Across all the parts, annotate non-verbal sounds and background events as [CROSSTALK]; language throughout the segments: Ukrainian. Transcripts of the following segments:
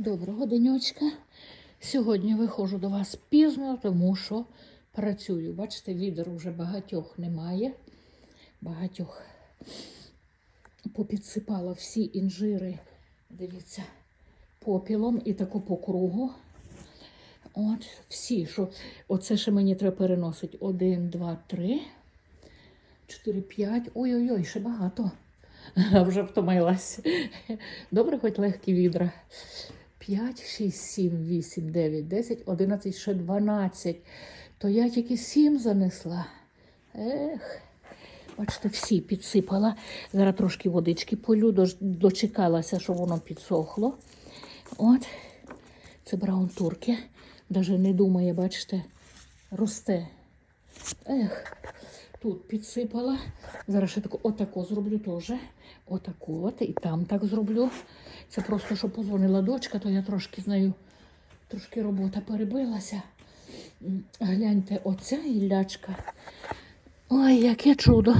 Доброго денечка. Сьогодні виходжу до вас пізно, тому що працюю. Бачите, відер вже багатьох немає. Багатьох попідсипала всі інжири, дивіться, попілом і тако по кругу. От, всі, що оце ще мені треба переносити. Один, два, три, чотири, п'ять. Ой-ой-ой, ще багато. [LAUGHS] Вже втомилась. Добре, хоч легкі відра. 5, 6, 7, 8, 9, 10, 11, ще 12. То я тільки 7 занесла. Ех. Бачите, всі підсипала. Зараз трошки водички полю, дочекалася, що воно підсохло. От. Це браун турки. Даже не думає, бачите, росте. Ех, тут підсипала. Зараз ще таку, отако зроблю теж. Отаку от, і там так зроблю. Це просто, що позвонила дочка, то я трошки з нею, трошки робота перебилася. Гляньте, оця гіллячка. Ой, яке чудо.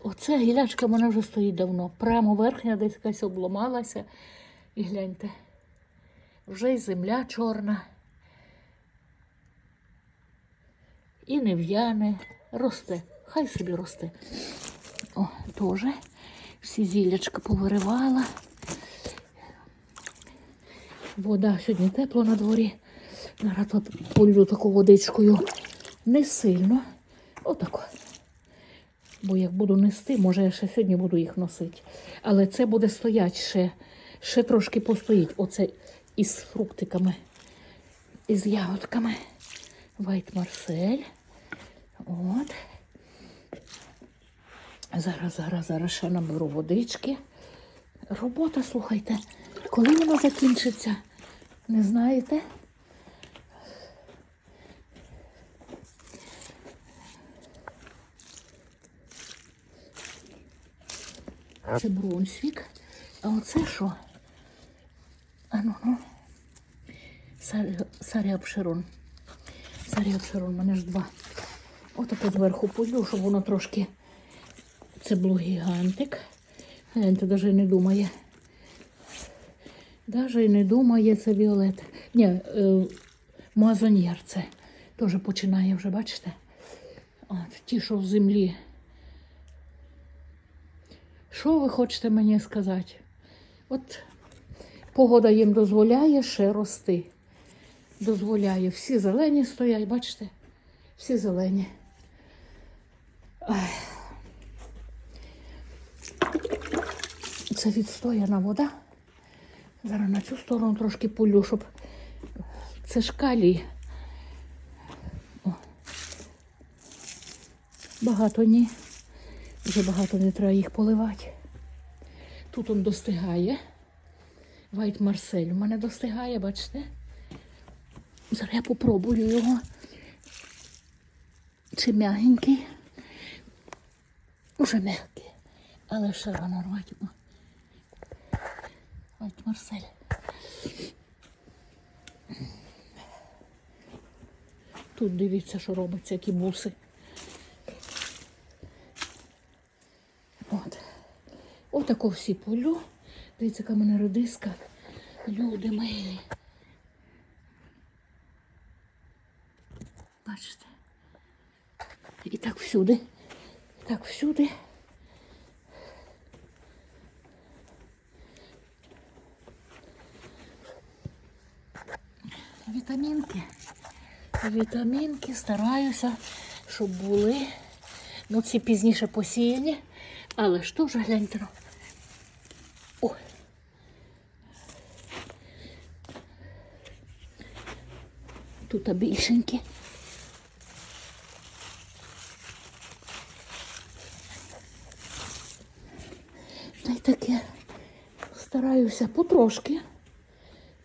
Оця гілячка в мене вже стоїть давно. Прямо верхня десь якась обламалася. І гляньте, вже й земля чорна. І не в'яне, росте. Хай собі росте. О, теж. Всі зіллячка повиривала. Вода сьогодні тепло на дворі. Зараз тут полю таку водичкою не сильно. Отако. Бо як буду нести, може я ще сьогодні буду їх носити. Але це буде стоять ще, ще трошки постоїть. Оце із фруктиками, із ягодками. Вайт Марсель. От. Зараз, зараз, зараз ще наберу водички. Робота, слухайте, коли вона закінчиться, не знаєте? Це Брунсвік. А оце що? А ну ну. Сарі- Сарі Обширон. Сарі Обширон, мене ж два. Отако зверху полю, щоб воно трошки. Це блу-гігантик. Гляньте, навіть не думає. Навіть не думає це Віолет. Ні, е, Мазоньєр це теж починає вже, бачите? От, ті, що в землі. Що ви хочете мені сказати? От погода їм дозволяє ще рости. Дозволяє. Всі зелені стоять, бачите? Всі зелені. Це відстояна вода. Зараз на цю сторону трошки полю, щоб це ж. Багато ні. Вже багато не треба їх поливати. Тут он достигає. Вайт Марсель у мене достигає, бачите? Зараз я попробую його. Чи м'ягенький? Уже м'який. Але ще рано рвати. О. Марсель. Тут дивіться, що робиться, які буси. От. Отако всі полю. Дивіться, яка мене редиска. Люди милі. Бачите? І так всюди. Так всюди. Вітамінки. Вітамінки стараюся, щоб були. Ну, ці пізніше посіяні, але ж теж гляньте. О. Тут більшенькі. Та й таке. Стараюся потрошки.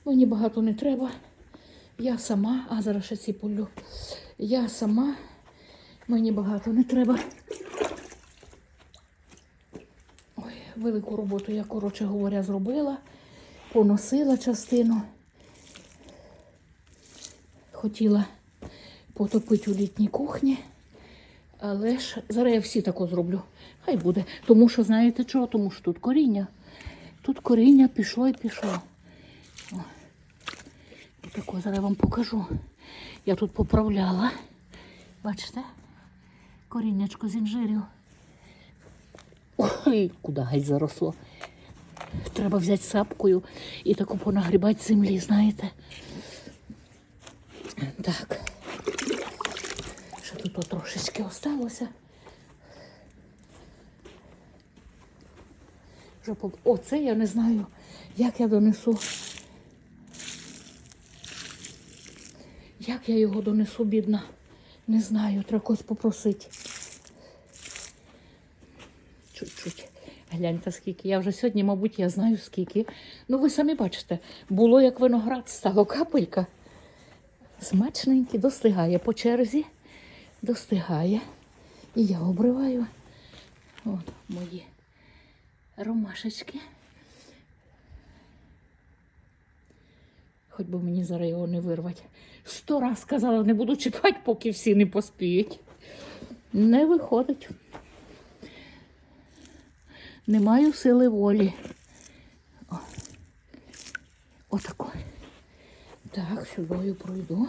Мені багато не треба. Я сама, а зараз ще ці полю. Я сама, мені багато не треба. Ой, велику роботу я, коротше говоря, зробила, поносила частину. Хотіла потопити у літній кухні, але ж зараз я всі тако зроблю. Хай буде. Тому що, знаєте чого? Тому що тут коріння. Тут коріння пішло і пішло. О. Отако зараз я вам покажу. Я тут поправляла. Бачите? Коріннячко з інжирів. Ой, куди геть заросло. Треба взяти сапкою і таку понагрібати землі, знаєте. Так. Ще тут трошечки осталося. Вже по... Оце я не знаю, як я донесу. Як я його донесу, бідна? Не знаю, треба когось попросити. Чуть-чуть. Гляньте, скільки. Я вже сьогодні, мабуть, я знаю скільки. Ну, ви самі бачите, було як виноград, стало капелька. Смачненький, достигає по черзі, достигає. І я обриваю. От мої ромашечки. Хоч би мені зараз його не вирвати. Сто раз сказала, не буду чекати, поки всі не поспіють. Не виходить. Не маю сили волі. О. Отако. Так, сюдою пройду.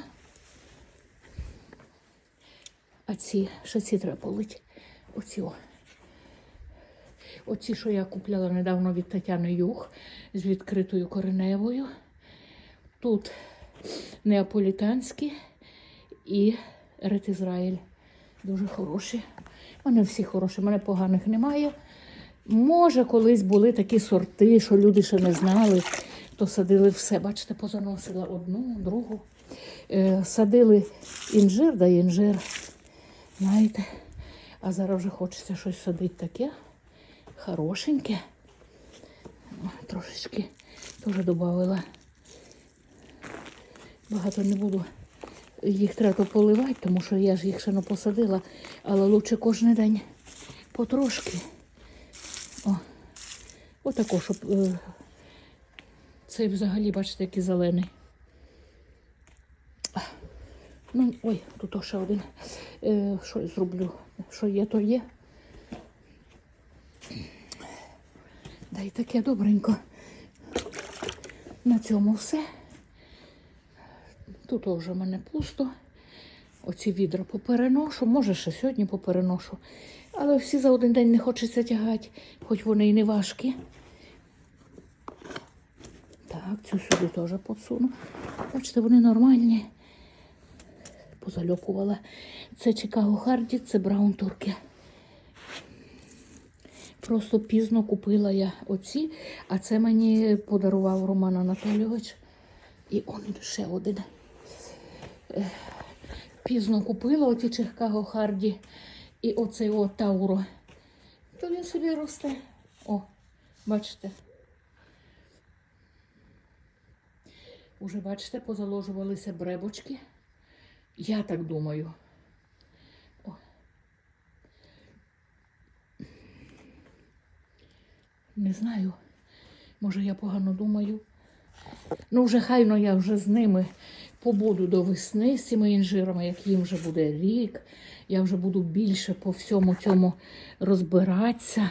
А ці, ще ці треба полити. Оці о. Оці, що я купляла недавно від Тетяни Юх з відкритою кореневою. Тут неаполітанські і Ред Ізраїль. Дуже хороші. Мене всі хороші, у мене поганих немає. Може, колись були такі сорти, що люди ще не знали, то садили все. Бачите, позаносила одну, другу. Е, садили інжир да інжир. Знаєте, а зараз вже хочеться щось садити таке хорошеньке. Трошечки теж додавала. Багато не буду. Їх треба поливати, тому що я ж їх ще не посадила, але лучше кожен день потрошки. О, отако, щоб е, цей взагалі, бачите, який зелений. Ну, ой, тут ще один. Е, що зроблю? Що є, то є. Да і таке добренько. На цьому все. Тут вже в мене пусто. Оці відра попереношу, може ще сьогодні попереношу. Але всі за один день не хочеться тягати, хоч вони і не важкі. Так, цю сюди теж подсуну. Бачите, вони нормальні. Позальопувала. Це Чикаго Харді, це Браун Турки. Просто пізно купила я оці, а це мені подарував Роман Анатолійович. І он ще один. Пізно купила оті Чикаго Харді і оцей о Тауро. То він собі росте. О, бачите. Уже, бачите, позаложувалися бребочки. Я так думаю. Не знаю. Може, я погано думаю. Ну, вже хайно я вже з ними побуду до весни з цими інжирами, як їм вже буде рік. Я вже буду більше по всьому цьому розбиратися.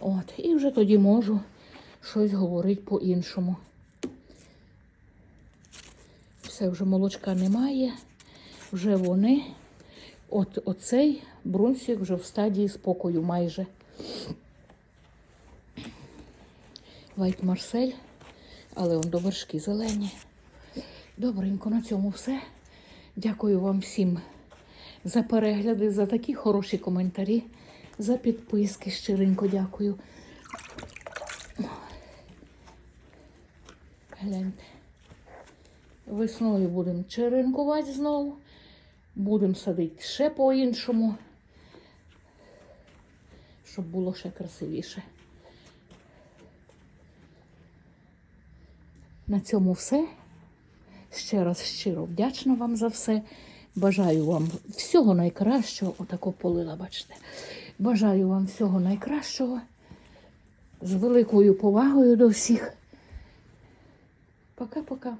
От, і вже тоді можу щось говорити по-іншому. Все, вже молочка немає. Вже вони. От оцей брунсик вже в стадії спокою майже. Вайт Марсель, але он до вершки зелені. Добренько, на цьому все. Дякую вам всім за перегляди, за такі хороші коментарі, за підписки. Щиренько дякую. Гляньте. Весною будемо черенкувати знову. Будемо садити ще по-іншому, щоб було ще красивіше. На цьому все. Ще раз щиро вдячна вам за все. Бажаю вам всього найкращого. Отако полила, бачите. Бажаю вам всього найкращого. З великою повагою до всіх. Пока-пока.